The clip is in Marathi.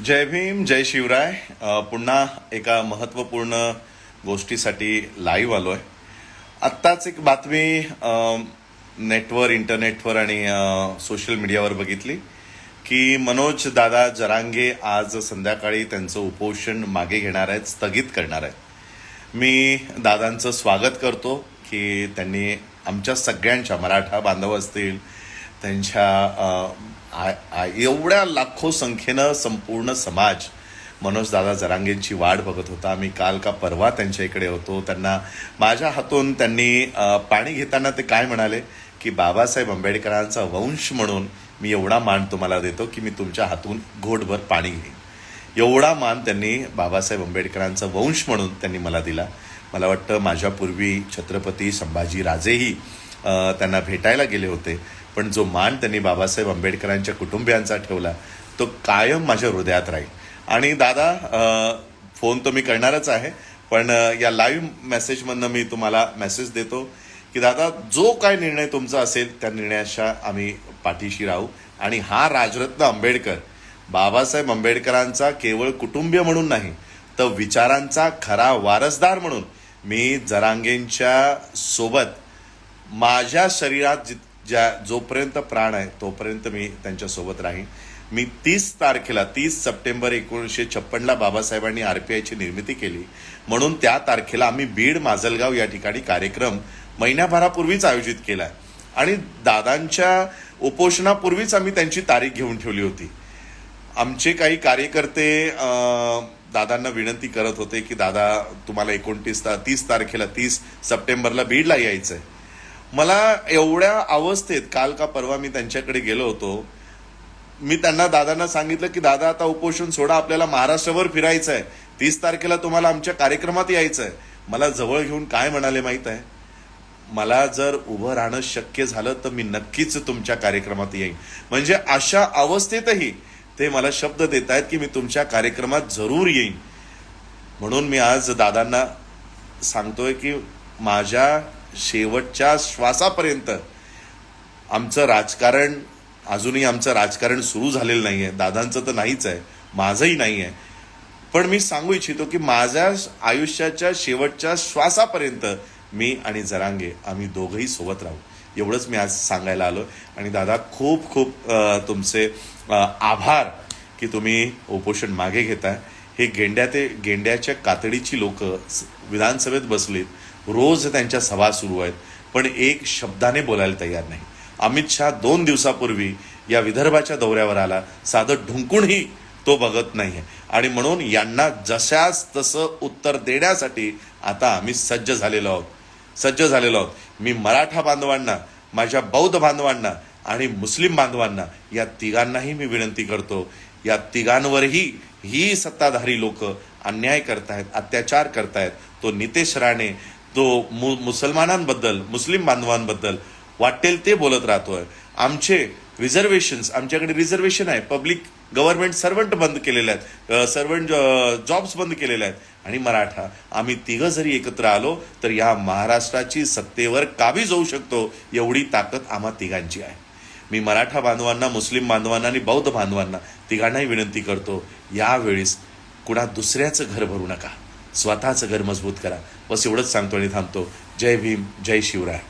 जय भीम जय शिवराय. पुन्हा एका महत्त्वपूर्ण गोष्टीसाठी लाईव्ह आलो आहे आत्ताच एक बातमी नेटवर इंटरनेटवर आणि सोशल मीडियावर बघितली की मनोज दादा जरांगे आज संध्याकाळी त्यांचं उपोषण मागे घेणार आहेत स्थगित करणार आहेत. मी दादांचं स्वागत करतो की त्यांनी आमच्या सगळ्यांच्या मराठा बांधव असतील त्यांच्या एवढ्या लाखो संख्येनं संपूर्ण समाज मनोजदादा जरांगेंची वाट बघत होता. मी काल का परवा त्यांच्या इकडे होतो. त्यांना माझ्या हातून त्यांनी पाणी घेताना ते काय म्हणाले? की बाबासाहेब आंबेडकरांचा वंश म्हणून मी एवढा मान तुम्हाला देतो की मी तुमच्या हातून घोटभर पाणी घेईन. एवढा मान त्यांनी बाबासाहेब आंबेडकरांचा वंश म्हणून त्यांनी मला दिला. मला वाटतं माझ्यापूर्वी छत्रपती संभाजी राजेही त्यांना भेटायला गेले होते. पण जो मान त्यांनी बाबासाहेब आंबेडकरांच्या कुटुंबियांचा ठेवला तो कायम माझ्या हृदयात राहील. आणि दादा फोन तर मी करणारच आहे पण या लाईव्ह मेसेजमधनं मी तुम्हाला मेसेज देतो की दादा जो काय निर्णय तुमचा असेल त्या निर्णयाच्या आम्ही पाठीशी राहू. आणि हा राजरत्न आंबेडकर बाबासाहेब आंबेडकरांचा केवळ कुटुंबीय म्हणून नाही तर विचारांचा खरा वारसदार म्हणून मी जरांगेंच्या सोबत माझ्या शरीरात जित ज्या जोपर्यंत प्राण आहे तोपर्यंत मी त्यांच्यासोबत राहीन. मी तीस तारखेला तीस सप्टेंबर एकोणीसशे छप्पनला बाबासाहेबांनी आर पी आयची निर्मिती केली. म्हणून त्या तारखेला आम्ही बीड माजलगाव या ठिकाणी कार्यक्रम महिन्याभरापूर्वीच आयोजित केला. आहे आणि दादांच्या उपोषणापूर्वीच आम्ही त्यांची तारीख घेऊन ठेवली होती. आमचे काही कार्यकर्ते दादांना विनंती करत होते की दादा तुम्हाला एकोणतीस ता तीस तारखेला तीस सप्टेंबरला बीडला यायचं आहे मला एवढ्या अवस्थेत काल का परवा मी त्यांच्याकडे गेलो होतो मी त्यांना दादांना सांगितलं की दादा आता उपोषण सोडा आपल्याला महाराष्ट्रभर फिरायचं आहे तीस तारखेला तुम्हाला आमच्या कार्यक्रमात यायचं आहे मला जवळ घेऊन काय म्हणाले माहीत आहे? मला जर उभं राहणं शक्य झालं तर मी नक्कीच तुमच्या कार्यक्रमात येईन. म्हणजे अशा अवस्थेतही ते मला शब्द देत आहेत की मी तुमच्या कार्यक्रमात जरूर येईन. म्हणून मी आज दादांना सांगतोय की माझ्या शेवटच्या श्वासापर्यंत आमचं राजकारण अजूनही आमचं राजकारण सुरू झालेलं नाही आहे दादांचं तर नाहीच आहे. माझंही नाही आहे पण मी सांगू इच्छितो की माझ्या आयुष्याच्या शेवटच्या श्वासापर्यंत मी आणि जरांगे आम्ही दोघंही सोबत राहू. एवढंच मी आज सांगायला आलो. आणि दादा खूप खूप तुमचे आभार की तुम्ही उपोषण मागे घेताय. हे गेंड्या ते गेंड्याच्या कातडीची लोकं विधानसभेत बसलीत. रोज त्यांच्या सभा सुरू आहेत. पण एक शब्दाने बोलायला तयार नाही. अमित शहा दोन दिवसापूर्वी या विदर्भाच्या दौऱ्यावर आला. साधं ढुंकूनही तो बघत नाहीये. आणि म्हणून यांना जशाच तसं उत्तर देण्यासाठी आता आम्ही सज्ज झालेलो आहोत. सज्ज झालेलो आहोत. मी मराठा बांधवांना माझ्या बौद्ध बांधवांना आणि मुस्लिम बांधवांना या तिघांनाही मी विनंती करतो. या तिघांवरही ही सत्ताधारी लोक अन्याय करतायत अत्याचार करतायत. तो नितेश राणे तो मु मुसलमानांबद्दल मुस्लिम बांधवांबद्दल वाटेल ते बोलत राहतोय. आमचे रिझर्वेशन्स आमच्याकडे रिझर्वेशन आहे. पब्लिक गव्हर्नमेंट सर्वंट बंद केलेले आहेत. सर्वंट जॉब्स बंद केलेले आहेत. आणि मराठा आम्ही तिघं जरी एकत्र आलो तर या महाराष्ट्राची सत्तेवर काबीज होऊ शकतो एवढी ताकद आम्हा तिघांची आहे. मी मराठा बांधवांना मुस्लिम बांधवांना आणि बौद्ध बांधवांना तिघांनाही विनंती करतो यावेळेस कुणा दुसऱ्याचं घर भरू नका. स्वतःचं घर मजबूत करा. बस एवढंच सांगतो आणि थांबतो. जय भीम जय शिवराय.